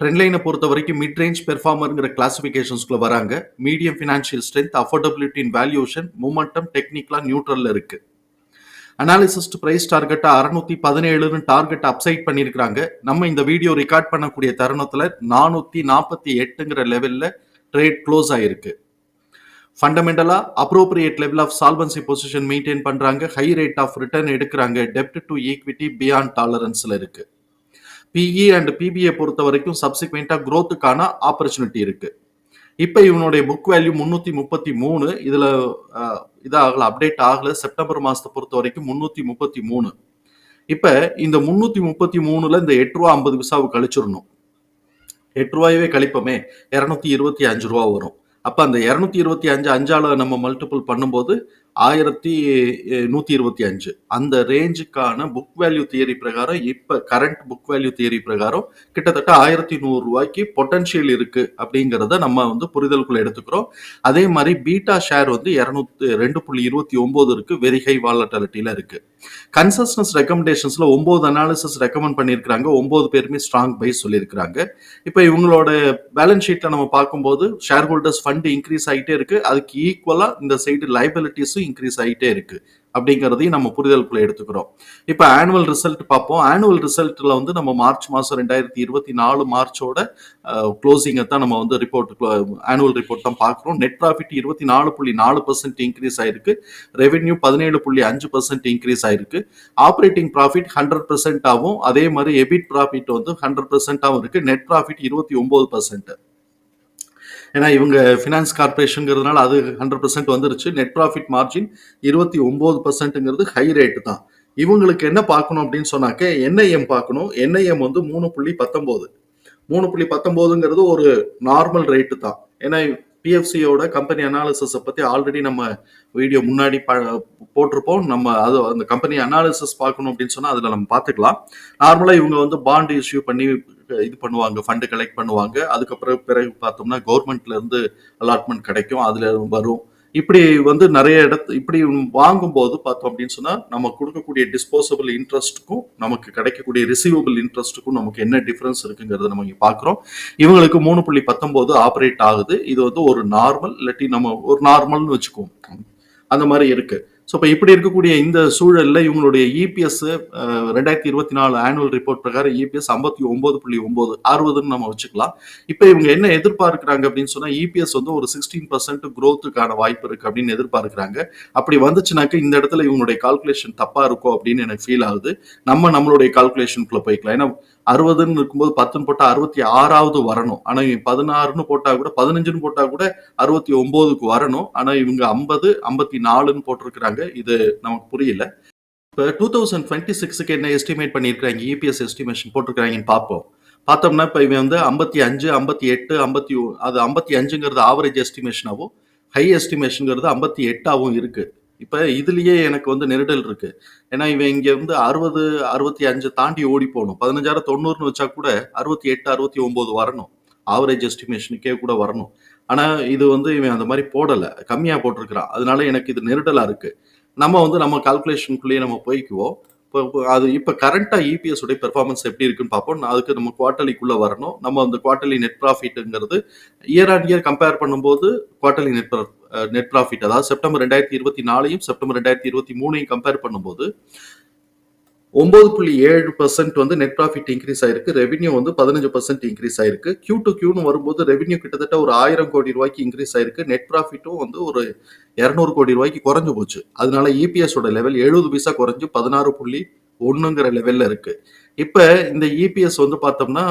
ட்ரெண்ட்லைனை பொறுத்த வரைக்கும் mid range பெர்ஃபார்மருங்கிற கிளாசிஃபிகேஷன்ஸ்குள்ள வராங்க. Medium financial strength affordability in valuation momentum டெக்னிக்கலாக நியூட்ரலில் இருக்கு. அனாலிசிஸ்ட் பிரைஸ் டார்கெட்டை அறுநூத்தி பதினேழுன்னு டார்கெட் அப்சைட் பண்ணியிருக்கிறாங்க நம்ம இந்த வீடியோ ரெக்கார்ட் பண்ணக்கூடிய தருணத்தில் நானூற்றி நாற்பத்தி எட்டுங்கிற லெவலில் ட்ரேட் க்ளோஸ் ஆயிருக்கு. ஃபண்டமெண்டலாக appropriate level of solvency position maintain பண்ணுறாங்க ஹை ரேட் ஆஃப் ரிட்டர்ன் எடுக்கிறாங்க. டெப்ட் டு ஈக்விட்டி பியாண்ட் டாலரன்ஸில் இருக்குது பிஇ அண்ட் பிபிஏ பொறுத்த வரைக்கும் சப்சிக்வெண்ட்டாக க்ரோத்துக்கான ஆப்பர்ச்சுனிட்டி இருக்கு. இப்போ இவனுடைய புக் வேல்யூ முந்நூற்றி முப்பத்தி மூணு இதில் இதாகல அப்டேட் ஆகல. செப்டம்பர் மாதத்தை பொறுத்த வரைக்கும் முந்நூற்றி முப்பத்தி மூணு. இப்போ இந்த முந்நூற்றி முப்பத்தி மூணுல இந்த எட்டு ரூபா ஐம்பது விசாவை கழிச்சிடணும். எட்டு ரூபாயவே கழிப்போமே. இரநூத்தி இருபத்தி அஞ்சு ரூபா வரும். அப்போ அந்த இரநூத்தி இருபத்தி அஞ்சு அஞ்சால நம்ம மல்டிபிள் பண்ணும்போது ஆயிரத்தி நூற்றி இருபத்தி அஞ்சு. அந்த ரேஞ்சுக்கான புக் வேல்யூ தியரி பிரகாரம் இப்போ கரண்ட் புக் வேல்யூ தியரி பிரகாரம் கிட்டத்தட்ட ஆயிரத்தி நூறு ரூபாய்க்கு பொட்டன்ஷியல் இருக்கு அப்படிங்கிறத நம்ம வந்து புரிதலுக்குள்ள எடுத்துக்கிறோம். அதே மாதிரி பீட்டா ஷேர் வந்து இரநூத்தி ரெண்டு புள்ளி இருபத்தி ஒன்பது இருக்கு வெரி ஹை வாலட்டிலிட்டியில இருக்கு. கன்சஸ்டன்ஸ் ரெக்கமெண்டேஷன்ஸ்ல ஒன்பது அனாலிசிஸ் ரெக்கமெண்ட் பண்ணியிருக்கிறாங்க. ஒன்பது பேருமே ஸ்ட்ராங் பை சொல்லியிருக்கிறாங்க. இப்போ இவங்களோட பேலன்ஸ் ஷீட்டில் நம்ம பார்க்கும்போது ஷேர் ஹோல்டர்ஸ் ஃபண்ட் இன்க்ரீஸ் ஆகிட்டே இருக்கு. அதுக்கு ஈக்குவலாக இந்த சைடு லைபிலிட்டிஸும் இன்க்ரீஸ் ஆகிட்டே இருக்கு. அப்படிங்கிறதையும் நம்ம புரிதலுக்குள்ள எடுத்துக்கிறோம். இப்போ ஆனுவல் ரிசல்ட் பார்ப்போம். ஆனுவல் ரிசல்ட்ல வந்து நம்ம மார்ச் மாதம் ரெண்டாயிரத்தி இருபத்தி நாலு மார்ச்சோட க்ளோசிங்கை தான் நம்ம வந்து ரிப்போர்ட் ஆனுவல் ரிப்போர்ட் தான் பார்க்குறோம். நெட் ப்ராஃபிட் இருபத்தி நாலு புள்ளி நாலு பர்சன்ட் இன்க்ரீஸ் ஆயிருக்கு. ரெவென்யூ பதினேழு புள்ளி அஞ்சு பர்சன்ட் இன்க்ரீஸ் ஆயிருக்கு. ஆப்ரேட்டிங் ப்ராஃபிட் ஹண்ட்ரட் பர்சன்ட் ஆகும் அதே மாதிரி எபிட் ப்ராஃபிட் வந்து ஹண்ட்ரட் பர்சன்ட்டாகவும் இருக்கு. நெட் ப்ராஃபிட் இருபத்தி ஒன்பது பர்சன்ட் ஏன்னா இவங்க ஃபினான்ஸ் கார்பரேஷனுங்கிறதுனால அது ஹண்ட்ரட் பர்சன்ட் வந்துருச்சு. நெட் ப்ராஃபிட் மார்ஜின் இருபத்தி ஒம்பது பர்சன்ட்டுங்கிறது ஹை ரேட்டு தான். இவங்களுக்கு என்ன பார்க்கணும் அப்படின்னு சொன்னாக்க என்ஐஎம் பார்க்கணும். என்ஐஎம் வந்து மூணு புள்ளி பத்தொம்போது. மூணு புள்ளி பத்தொம்போதுங்கிறது ஒரு நார்மல் ரேட்டு தான். ஏன்னா பிஎஃப்சியோட கம்பெனி அனாலிசிஸை பற்றி ஆல்ரெடி நம்ம வீடியோ முன்னாடி ப போட்டிருப்போம். நம்ம அது அந்த கம்பெனி அனாலிசிஸ் பார்க்கணும் அப்படின்னு சொன்னால் அதில் நம்ம பார்த்துக்கலாம். நார்மலாக இவங்க வந்து பாண்ட் இஷ்யூ பண்ணி இது பண்ணுவாங்க ஃபண்டு கலெக்ட் பண்ணுவாங்க. அதுக்கப்புறம் பிறகு பார்த்தோம்னா கவர்மெண்ட்ல இருந்து அலாட்மெண்ட் கிடைக்கும். அதுல வரும். இப்படி வந்து நிறைய இடத்து இப்படி வாங்கும்போது பார்த்தோம் அப்படின்னு சொன்னால் நம்ம கொடுக்கக்கூடிய டிஸ்போசபிள் இன்ட்ரெஸ்ட்டுக்கும் நமக்கு கிடைக்கக்கூடிய ரிசீவபிள் இன்ட்ரெஸ்ட்டுக்கும் நமக்கு என்ன டிஃப்ரென்ஸ் இருக்குங்கிறத நம்ம இங்கே பார்க்குறோம். இவங்களுக்கு மூணு புள்ளி பத்தொம்போது ஆப்ரேட் ஆகுது. இது வந்து ஒரு நார்மல் இல்லாட்டி நம்ம ஒரு நார்மல்னு வச்சுக்குவோம். அந்த மாதிரி இருக்குது ஸோ இப்போ இப்படி இருக்கக்கூடிய இந்த சூழலில் இவங்களுடைய இபிஎஸ் ரெண்டாயிரத்தி இருபத்தி நாலு ஆனுவல் ரிப்போர்ட் பிரகாரம் இபிஎஸ் ஐம்பத்தி ஒன்பது புள்ளி ஒன்பது அறுபதுன்னு நம்ம வச்சுக்கலாம். இப்போ இவங்க என்ன எதிர்பார்க்குறாங்க அப்படின்னு சொன்னால் இபிஎஸ் வந்து ஒரு சிக்ஸ்டீன் பர்சன்ட் க்ரோத்துக்கான வாய்ப்பு இருக்கு அப்படின்னு எதிர்பார்க்குறாங்க. அப்படி வந்துச்சுனாக்க இந்த இடத்துல இவங்களுடைய கால்குலேஷன் தப்பா இருக்கும் அப்படின்னு எனக்கு ஃபீல் ஆகுது. நம்ம நம்மளுடைய கால்குலேஷனுக்குள்ள போய்க்கலாம். ஏன்னா அறுபதுன்னு இருக்கும்போது பத்துன்னு போட்டால் அறுபத்தி ஆறாவது வரணும். ஆனால் இவங்க பதினாறுன்னு போட்டால் கூட பதினஞ்சுன்னு போட்டால் கூட அறுபத்தி ஒம்போதுக்கு வரணும். ஆனால் இவங்க ஐம்பது ஐம்பத்தி நாலுன்னு போட்டிருக்கிறாங்க. இது நமக்கு புரியல. இப்போ டூ தௌசண்ட் டுவெண்ட்டி சிக்ஸுக்கு என்ன எஸ்டிமேட் பண்ணியிருக்காங்க? இபிஎஸ் எஸ்டிமேஷன் போட்டிருக்காங்கன்னு பார்ப்போம். பார்த்தோம்னா இப்போ இவன் வந்து ஐம்பத்தி அஞ்சு ஐம்பத்தி எட்டு ஐம்பத்தி அது ஐம்பத்தி அஞ்சுங்கிறது ஆவரேஜ் எஸ்டிமேஷனாகவும் ஹை எஸ்டிமேஷனுங்கிறது ஐம்பத்தி எட்டாகவும் இருக்கு. இப்போ இதுலயே எனக்கு வந்து நெருடல் இருக்கு. ஏன்னா இவன் இங்க வந்து அறுபது அறுபத்தி அஞ்சு தாண்டி ஓடி போகணும். பதினஞ்சாயிரம் தொண்ணூறுன்னு வச்சா கூட அறுபத்தி எட்டு அறுபத்தி ஒன்பது வரணும். ஆவரேஜ் எஸ்டிமேஷனுக்கே கூட வரணும். ஆனா இது வந்து இவன் அந்த மாதிரி போடலை. கம்மியா போட்டிருக்கிறான். அதனால எனக்கு இது நெருடலா இருக்கு. நம்ம வந்து நம்ம கால்குலேஷனுக்குள்ளேயே நம்ம போய்க்குவோம். இப்போ அது இப்போ கரண்டா இபிஎஸ் உடைய பெர்ஃபார்மன்ஸ் எப்படி இருக்குன்னு பார்ப்போம். அதுக்கு நம்ம குவார்ட்டலிக்குள்ளே வரணும். நம்ம அந்த குவார்டர்லி நெட் ப்ராஃபிட்டுங்கிறது இயர் ஆன் இயர் கம்பேர் பண்ணும்போது குவார்டர்லி நெட் நெட் ப்ராஃபிட் அதாவது செப்டம்பர் ரெண்டாயிரத்தி இருபத்தி நாலையும் செப்டம்பர் ரெண்டாயிரத்தி இருபத்தி மூணையும் கம்பேர் பண்ணும்போது ஒன்பது புள்ளி ஏழு பர்சன்ட் வந்து நெட் ப்ராஃபிட் இன்க்ரீஸ் ஆயிருக்கு. ரெவன்யூ வந்து பதினஞ்சு பர்சன்ட் இன்க்ரீஸ் ஆயிருக்கு. கியூ டு கியூன்னு வரும்போது ரெவன்யூ கிட்டத்தட்ட ஒரு ஆயிரம் கோடி ரூபாய்க்கு இன்க்ரீஸ் ஆயிருக்கு. நெட் ப்ராஃபிட்டும் வந்து ஒரு இரநூறு கோடி ரூபாய்க்கு குறைஞ்சு போச்சு. அதனால இபிஎஸோட லெவல் எழுபது பைசா குறைஞ்சு பதினாறு புள்ளி ஒன்றுங்கிற லெவல்ல இருக்கு. இப்போ இந்த இபிஎஸ் வந்து பார்த்தோம்னா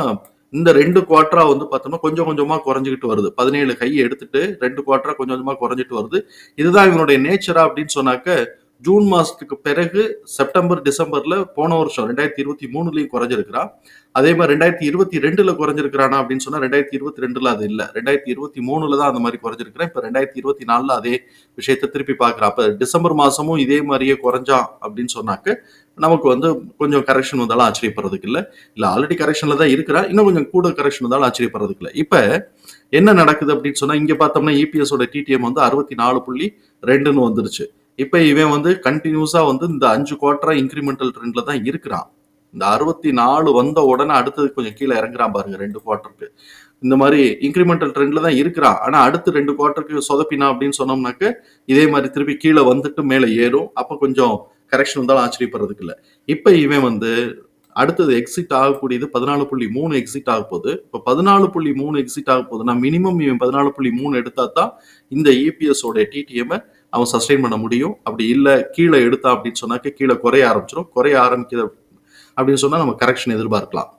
இந்த ரெண்டு குவார்டரா வந்து பார்த்தோம்னா கொஞ்சம் கொஞ்சமாக குறைஞ்சிக்கிட்டு வருது. பதினேழு கை எடுத்துட்டு ரெண்டு குவார்டரா கொஞ்சம் கொஞ்சமாக குறைஞ்சிட்டு வருது. இதுதான் இவனுடைய நேச்சரா அப்படின்னு சொன்னாக்க ஜூன் மாதத்துக்கு பிறகு செப்டம்பர் டிசம்பரில் போன வருஷம் ரெண்டாயிரத்தி இருபத்தி மூணுலேயும் குறைஞ்சிருக்கிறான் அதே மாதிரி ரெண்டாயிரத்தி இருபத்தி ரெண்டில் குறைஞ்சிருக்கிறானா அப்படின்னு சொன்னால் ரெண்டாயிரத்தி இருபத்தி ரெண்டில் அது இல்லை. ரெண்டாயிரத்தி இருபத்தி மூணுல தான் அந்த மாதிரி குறைஞ்சிருக்கிறேன். இப்போ ரெண்டாயிரத்தி இருபத்தி நாலில் அதே விஷயத்தை திருப்பி பார்க்குறான் அப்போ டிசம்பர் மாதமும் இதே மாதிரியே குறைஞ்சான் அப்படின்னு சொன்னாக்க நமக்கு வந்து கொஞ்சம் கரெக்ஷன் வந்தாலும் ஆச்சரியப்படுறதுக்கு இல்லை. இல்லை ஆல்ரெடி கரெக்ஷனில் தான் இருக்கிறா. இன்னும் கொஞ்சம் கூட கரெக்ஷன் வந்தாலும் ஆச்சரியப்படுறதுக்கு இல்லை. இப்போ என்ன நடக்குது அப்படின்னு சொன்னால் இங்கே பார்த்தோம்னா இபிஎஸோட டிடிஎம் வந்து அறுபத்தி நாலு புள்ளி ரெண்டுன்னு வந்துருச்சு. இப்ப இவன் வந்து கண்டினியூஸா வந்து இந்த அஞ்சு குவார்டரா இன்க்ரிமெண்டல் ட்ரெண்ட்ல தான் இருக்கிறான். இந்த அறுபத்தி நாலு வந்த உடனே அடுத்தது கொஞ்சம் கீழே இறங்குறான் பாருங்க ரெண்டு குவார்டருக்கு இந்த மாதிரி இன்க்ரிமெண்டல் ட்ரெண்ட்ல தான் இருக்கிறான். ஆனா அடுத்து ரெண்டு குவார்டருக்கு சொதப்பினா அப்படின்னு சொன்னோம்னாக்க இதே மாதிரி திருப்பி கீழே வந்துட்டு மேலே ஏறும். அப்ப கொஞ்சம் கரெக்ஷன் வந்தாலும் ஆச்சரியப்படுறதுக்கு இல்லை. இப்ப இவன் வந்து அடுத்தது எக்ஸிட் ஆகக்கூடியது பதினாலு புள்ளி மூணு எக்ஸிட் ஆக போகுது. இப்போ பதினாலு புள்ளி மூணு எக்ஸிட் ஆக போகுதுன்னா மினிமம் இவன் பதினாலு புள்ளி மூணு எடுத்தா தான் இந்த இபிஎஸ் டிடிஎம்மை அவன் சஸ்டெயின் பண்ண முடியும். அப்படி இல்லை கீழே எடுத்தா அப்படின்னு சொன்னாக்க கீழே குறைய ஆரம்பிச்சிடும் குறைய ஆரம்பிக்குது அப்படின்னு சொன்னா நம்ம கரெக்ஷன் எதிர்பார்க்கலாம்.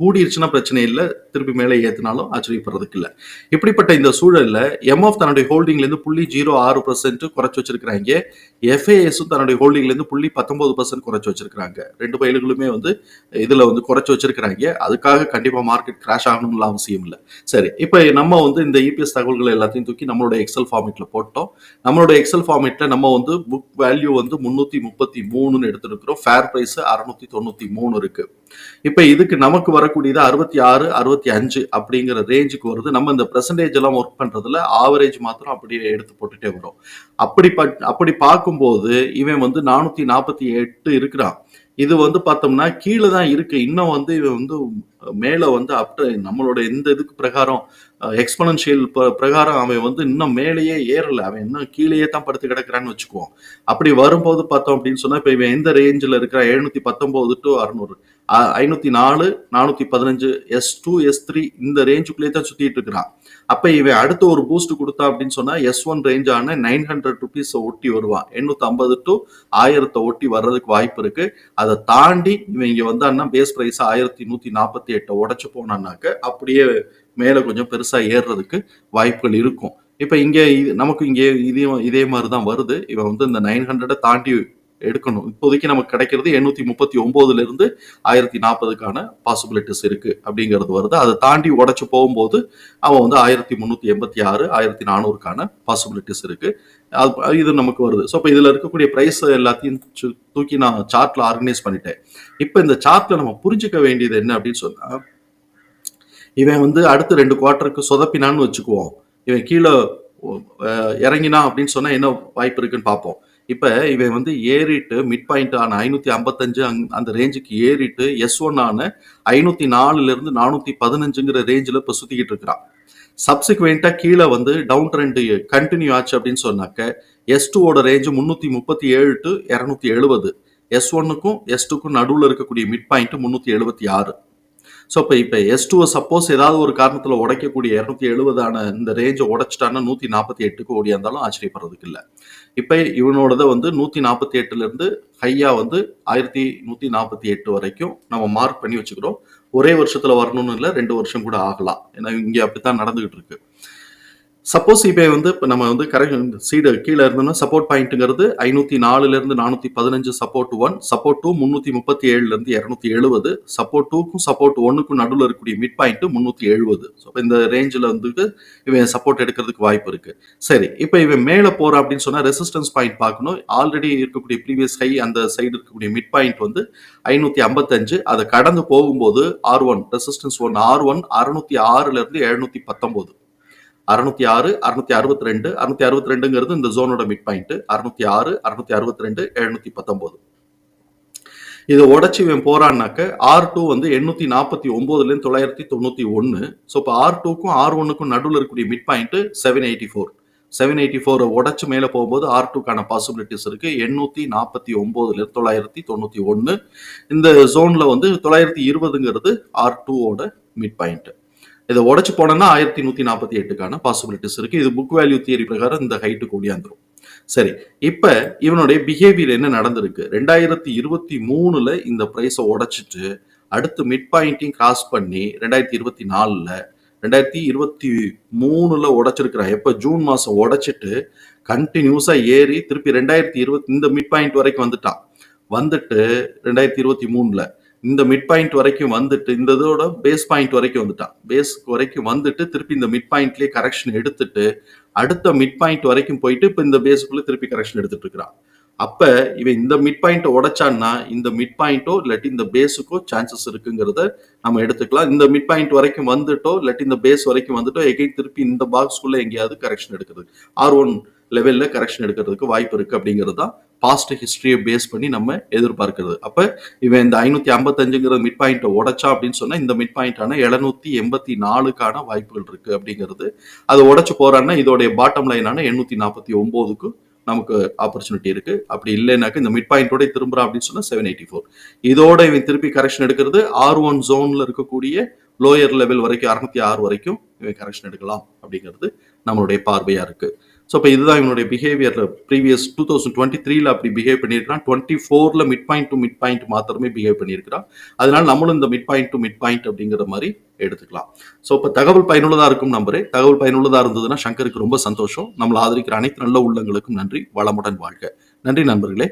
கூடிருச்சுன்னா பிரச்சனை இல்லை திருப்பி மேலே ஏற்றினாலும் ஆச்சரியப்படுறதுக்கு இல்லை. இப்படிப்பட்ட இந்த சூழலில் எம்எஃப் தன்னுடைய ஹோல்டிங்லேருந்து புள்ளி ஜீரோ ஆறு பர்சன்ட் குறைச்சி வச்சிருக்கிறாங்க. எஃப்ஏஎஸும் தன்னுடைய ஹோல்டிங்லேருந்து புள்ளி பத்தொன்பது பர்சன்ட் குறைச்சி வச்சிருக்கிறாங்க. ரெண்டு பயில்களுமே வந்து இதில் வந்து குறைச்சி வச்சிருக்கிறாங்க. அதுக்காக கண்டிப்பாக மார்க்கெட் கிராஷ் ஆகணும்னு அவசியம் இல்லை. சரி இப்போ நம்ம வந்து இந்த இபிஎஸ் தகவல்கள் எல்லாத்தையும் தூக்கி நம்மளோட எக்ஸல் ஃபார்மேட்ல போட்டோம். நம்மளோட எக்ஸல் ஃபார்மேட்ல நம்ம வந்து புக் வேல்யூ வந்து முந்நூற்றி முப்பத்தி மூணுன்னு எடுத்துருக்கிறோம். ஃபேர் ப்ரைஸ் அறுநூத்தி தொண்ணூற்றி மூணு இருக்குது இப்போ இதுக்கு நமக்கு வரக்கூடியது அறுபத்தி ஆறு அறுபத்தி அஞ்சு அப்படிங்கிற ரேஞ்சுக்கு வருது. நம்ம இந்த பெர்சன்டேஜ் எல்லாம் ஒர்க் பண்றதுல ஆவரேஜ் மாத்திரம் அப்படியே எடுத்து போட்டுட்டே வரும். அப்படி பட்- அப்படி பார்க்கும்போது இவன் வந்து நானூத்தி நாற்பத்தி எட்டு இருக்கிறான். இது வந்து பார்த்தோம்னா கீழே தான் இருக்கு. இன்னும் வந்து இவன் வந்து மேல வந்து அப்ட நம்மளோட எந்த இதுக்கு பிரகாரம் எக்ஸ்பனன்ஷியல் பிரகாரம் அவன் வந்து இன்னும் மேலேயே ஏறல. அவன் இன்னும் கீழேயே தான் படுத்து கிடக்குறான்னு வச்சுக்குவோம். அப்படி வரும்போது பார்த்தோம் அப்படின்னு சொன்னா இப்ப இவன் எந்த ரேஞ்சில் இருக்கிறான்? எழுநூத்தி பத்தொன்பது டு அறுநூறு. ஐநூத்தி நாலு நானூத்தி பதினஞ்சு எஸ் டூ எஸ் த்ரீ இந்த ரேஞ்சுக்குள்ளேயே தான் சுத்திட்டு இருக்கிறான். அப்ப இவன் அடுத்து ஒரு பூஸ்ட் கொடுத்தா அப்படின்னு சொன்னா எஸ் ஒன் ரேஞ்சான நைன் ஹண்ட்ரட் ருபீஸ் ஒட்டி வருவான். எண்ணூத்தி ஐம்பது டு ஆயிரத்தை ஒட்டி வர்றதுக்கு வாய்ப்பு இருக்கு. அதை தாண்டி இவன் இங்க வந்தான்னா பேஸ் பிரைஸ் ஆயிரத்தி நூத்தி நாற்பத்தி எட்டை உடச்சு போனான்னாக்க அப்படியே மேல கொஞ்சம் பெருசா ஏறுறதுக்கு வாய்ப்புகள் இருக்கும். இப்ப இங்கே இது- நமக்கு இங்கே இதே இதே மாதிரி தான் வருது. இவன் வந்து இந்த நைன் ஹண்ட்ரடை தாண்டி எடுக்கணும். இப்போதைக்கு நமக்கு கிடைக்கிறது எண்ணூத்தி முப்பத்தி ஒன்பதுல இருந்து ஆயிரத்தி நாற்பதுக்கான பாசிபிலிட்டிஸ் இருக்கு அப்படிங்கிறது வருது. அதை தாண்டி உடச்சு போகும்போது அவன் வந்து ஆயிரத்தி முந்நூற்றி எண்பத்தி ஆறு ஆயிரத்தி நானூறுக்கான பாசிபிலிட்டிஸ் இருக்கு. அது இது நமக்கு வருது. ஸோ இப்போ இதில் இருக்கக்கூடிய ப்ரைஸ் எல்லாத்தையும் சு- தூக்கி நான் சார்ட்ல ஆர்கனைஸ் பண்ணிட்டேன். இப்போ இந்த சார்ட்ல நம்ம புரிஞ்சுக்க வேண்டியது என்ன அப்படின்னு சொன்னா இவன் வந்து அடுத்த ரெண்டு குவார்ட்டருக்கு சொதப்பினான்னு வச்சுக்குவோம். இவன் கீழே இறங்கினா அப்படின்னு சொன்னா என்ன வாய்ப்பு இருக்குன்னு பார்ப்போம். இப்போ இவன் வந்து ஏறிட்டு மிட் பாயிண்ட் ஆன ஐநூற்றி ஐம்பத்தஞ்சு அங் அந்த ரேஞ்சுக்கு ஏறிட்டு எஸ் ஒன் ஆன ஐநூற்றி நாலுலேருந்து நானூற்றி பதினஞ்சுங்கிற ரேஞ்சில் இப்போ சுற்றிக்கிட்டு இருக்கிறான். சப்சிக்வெண்ட்டாக கீழே வந்து டவுன் ட்ரெண்டு கண்டினியூ ஆச்சு அப்படின்னு சொன்னாக்க எஸ் டூவோட ரேஞ்சு முந்நூற்றி முப்பத்தி ஏழு டு இரநூத்தி எழுபது. எஸ் ஒன்னுக்கும் எஸ் டூக்கும் நடுவில் இருக்கக்கூடிய மிட் பாயிண்ட் முந்நூற்றி எழுபத்தி ஆறு. ஸோ இப்போ இப்போ எஸ் டூ சப்போஸ் ஏதாவது ஒரு காரணத்தில் உடைக்கக்கூடிய இரநூத்தி எழுபதான இந்த ரேஞ்சை உடைச்சிட்டான்னா நூற்றி நாற்பத்தி எட்டுக்கு ஓடியாந்தாலும் ஆச்சரியப்படுறதுக்கு இல்லை. இப்போ இவனோடத வந்து நூற்றி நாற்பத்தி எட்டுலேருந்து ஹையாக வந்து ஆயிரத்தி நூற்றி நாற்பத்தி எட்டு வரைக்கும் நம்ம மார்க் பண்ணி வச்சுக்கிறோம். ஒரே வருஷத்தில் வரணும்னு இல்லை ரெண்டு வருஷம் கூட ஆகலாம். ஏன்னா இங்கே அப்படித்தான் நடந்துகிட்டு இருக்கு. சப்போஸ் இப்போ வந்து இப்போ நம்ம வந்து கரெக்ட் சீடு கீழே இருந்தோம்னா சப்போர்ட் பாயிண்ட்டுங்கிறது ஐநூற்றி நாலுலேருந்து நானூற்றி பதினஞ்சு சப்போர்ட் ஒன் சப்போர்ட் டூ முந்நூற்றி முப்பத்தி ஏழுலேருந்து இரநூத்தி எழுபது சப்போர்ட் டூக்கும் சப்போர்ட் ஒன்றுக்கும் நடுவில் இருக்கக்கூடிய மிட் பாயிண்ட்டு முந்நூற்றி எழுபது ஸோ இப்போ இந்த ரேஞ்சில் வந்துட்டு இவன் சப்போர்ட் எடுக்கிறதுக்கு வாய்ப்பு இருக்குது சரி இப்போ இவன் மேலே போகிறான் அப்படின்னு சொன்னால் ரெசிஸ்டன்ஸ் பாயிண்ட் பார்க்கணும். ஆல்ரெடி இருக்கக்கூடிய ப்ரீவியஸ் ஹை அந்த சைடு இருக்கக்கூடிய மிட் பாயிண்ட் வந்து ஐநூற்றி ஐம்பத்தஞ்சு அதை கடந்து போகும்போது R one resistance one R one அறுநூத்தி ஆறுலேருந்து எழுநூற்றி பத்தொம்போது அறுநூத்தி ஆறு அறுநூத்தி அறுபத்தி ரெண்டு அறுநூத்தி அறுபத்தி ரெண்டுங்கிறது இந்த ஜோனோட மிட் பாயிண்ட் அறுநூத்தி ஆறு அறுநூத்தி அறுபத்தி ரெண்டு எழுநூத்தி பத்தொன்பது இதை உடச்சி இவன் போறான்னாக்க ஆர் டூ வந்து எண்ணூத்தி நாற்பத்தி ஒன்பதுலேருந்து தொள்ளாயிரத்தி தொண்ணூத்தி ஒன்று. ஸோ இப்போ ஆர் டூக்கும் ஆர் ஒன்னுக்கும் நடுவில் இருக்கக்கூடிய mid point seven eighty four seven eighty ஃபோரை உடச்சு மேலே போகும்போது ஆர் டூக்கான பாசிபிலிட்டிஸ் இருக்கு. எண்ணூத்தி நாற்பத்தி ஒன்பதுலேருந்து தொள்ளாயிரத்தி தொண்ணூத்தி ஒன்று. இந்த ஜோன்ல வந்து தொள்ளாயிரத்தி இருபதுங்கிறது ஆர் டூவோட மிட் பாயிண்ட் இதை உடச்சு போனோம்னா ஆயிரத்தி நூத்தி நாற்பத்தி எட்டுக்கான பாசிபிலிட்டிஸ் இருக்கு. இது புக் வேல்யூ தியரி பிரகாரம் இந்த ஹைட்டு கூடியாந்துரும் சரி இப்ப இவனுடைய பிஹேவியர் என்ன நடந்திருக்கு? ரெண்டாயிரத்தி இருபத்தி மூணுல இந்த பிரைஸை உடைச்சிட்டு அடுத்து மிட் பாயிண்ட்டையும் கிராஸ் பண்ணி ரெண்டாயிரத்தி இருபத்தி நாலுல ரெண்டாயிரத்தி இருபத்தி மூணுல உடச்சிருக்கிறான் எப்ப ஜூன் மாசம் உடைச்சிட்டு கண்டினியூஸா ஏறி திருப்பி ரெண்டாயிரத்தி இருபத்தி இந்த மிட் பாயிண்ட் வரைக்கும் வந்துட்டான். வந்துட்டு ரெண்டாயிரத்தி இருபத்தி மூணுல இந்த மிட் பாயிண்ட் வரைக்கும் வந்துட்டு இந்த இதோட பேஸ் பாயிண்ட் வரைக்கும் வந்துட்டான். பேஸ் வரைக்கும் வந்துட்டு திருப்பி இந்த மிட் பாயிண்ட்லேயே கரெக்ஷன் எடுத்துட்டு அடுத்த மிட் பாயிண்ட் வரைக்கும் போயிட்டு இப்போ இந்த பேஸ்க்குள்ளே திருப்பி கரெக்ஷன் எடுத்துட்டு இருக்கிறான். அப்போ இவன் இந்த மிட் பாயிண்ட்டை உடைச்சான்னா இந்த மிட் பாயிண்டோ இல்லாட்டி இந்த பேஸுக்கோ சான்சஸ் இருக்குங்கிறத நம்ம எடுத்துக்கலாம். இந்த மிட் பாயிண்ட் வரைக்கும் வந்துட்டோ இல்லாட்டி இந்த பேஸ் வரைக்கும் வந்துட்டோ எகைன் திருப்பி இந்த பாக்ஸ்க்குள்ளே எங்கேயாவது கரெக்ஷன் எடுக்கிறது. ஆர் ஒன் லெவலில் கரெக்ஷன் எடுக்கிறதுக்கு வாய்ப்பு இருக்குது அப்படிங்கிறது தான் பாஸ்ட் ஹிஸ்டரியை பேஸ் பண்ணி நம்ம எதிர்பார்க்கிறது. அப்போ இவன் இந்த ஐநூற்றி ஐம்பத்தஞ்சுங்கிற மிட் பாயிண்ட்டை உடைச்சா அப்படின்னு சொன்னால் இந்த மிட் பாயிண்டான எழுநூத்தி எண்பத்தி நாலுக்கான வாய்ப்புகள் இருக்குது அப்படிங்கிறது. அதை உடச்சு போகிறான்னா இதோடைய பாட்டம் லைனான எண்ணூத்தி நாற்பத்தி ஒம்போதுக்கும் நமக்கு ஆப்பர்ச்சுனிட்டி இருக்கு. அப்படி இல்லைனாக்க இந்த மிட் பாயிண்டோட திரும்புறான் அப்படின்னு சொன்னா செவன் எயிட்டி ஃபோர் இதோட இவன் திருப்பி கரெக்ஷன் எடுக்கிறது ஆர் ஒன் ஜோன்ல இருக்கக்கூடிய லோயர் லெவல் வரைக்கும் அறுநூத்தி ஆறு வரைக்கும் இவன் கரெக்ஷன் எடுக்கலாம் அப்படிங்கிறது நம்மளுடைய பார்வையா இருக்கு. ஸோ இப்போ இதுதான் இவனுடைய behaviour previous two thousand twenty த்ரீல அப்படி பிஹேவ் பண்ணியிருக்கான் டுவெண்ட்டி ஃபோரில் mid point to mid point மாத்திரமே பிஹேவ் பண்ணியிருக்கிறான். அதனால நம்மளும் இந்த mid point to mid point அப்படிங்கிற மாதிரி எடுத்துக்கலாம். ஸோ இப்போ தகவல் பயனுள்ளதாக இருக்கும் நம்பரே. தகவல் பயனுள்ளதாக இருந்ததுன்னா சங்கருக்கு ரொம்ப சந்தோஷம். நம்மளை ஆதரிக்கிற அனைத்து நல்ல உள்ளங்களுக்கும் நன்றி. வளமுடன் வாழ்க. நன்றி நண்பர்களே.